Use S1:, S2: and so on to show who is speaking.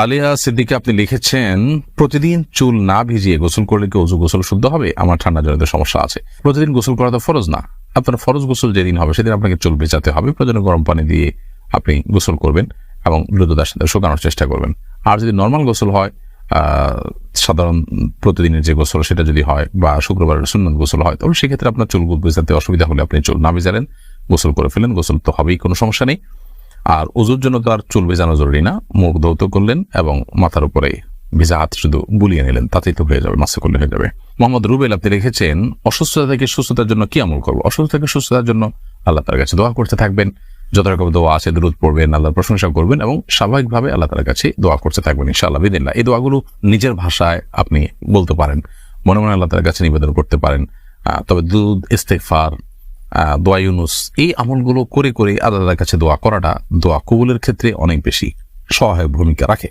S1: আলিয়া সিদ্দিকে, আপনি লিখেছেন, প্রতিদিন চুল না ভিজিয়ে গোসল করলে কি অজু গোসল শুদ্ধ হবে? আমার ঠান্ডা জনিত সমস্যা আছে। প্রতিদিন গোসল করা তো ফরজ না। আপনার ফরজ গোসল যেদিন হবে, সেদিন আপনাকে চুল ভেজাতে হবে। প্রয়োজনে গরম পানি দিয়ে আপনি গোসল করবেন এবং দ্রুততার সাথে শুকানোর চেষ্টা করবেন। আর যদি নর্মাল গোসল হয় সাধারণ প্রতিদিনের যে গোসল, সেটা যদি হয় বা শুক্রবারের সুন্নত গোসল হয়, তাহলে সেক্ষেত্রে আপনার চুল ভেজাতে অসুবিধা হলে আপনি চুল না ভেজালেন, গোসল করে ফেলেন, গোসল তো হবেই, কোনো সমস্যা নেই। আর উজুর জন্য তো আর চুল ভেজানো জরুরি না। মুখ ধৌত করলেন এবং মাথার উপরে ভেজা হাত শুধু বুলিয়ে নিলেন তাতেই তো হয়ে যাবে মাসে করলে হয়ে যাবে। মোহাম্মদ রুবেল আপনি রেখেছেন অসুস্থতা থেকে সুস্থতার জন্য কি আমল করব? অসুস্থতা থেকে সুস্থতার জন্য আল্লাহ তার কাছে দোয়া করতে থাকবেন। যত রকম দোয়া আছে দূরত পড়বেন আল্লাহর প্রশংসা করবেন এবং স্বাভাবিকভাবে আল্লাহ তার কাছে দোয়া করতে থাকবেন ইনশাআল্লাহ বিদিল্লাহ এই দোয়াগুলো নিজের ভাষায় আপনি বলতে পারেন মনে মনে আল্লাহ তার কাছে নিবেদন করতে পারেন। তবে দুধ ইস্তেকফার আহ, দোয়া ইউনুস। এই আমলগুলো করে করে আল্লাহর কাছে দোয়া করাটা দোয়া কবুলের ক্ষেত্রে অনেক বেশি সহায়ক ভূমিকা রাখে।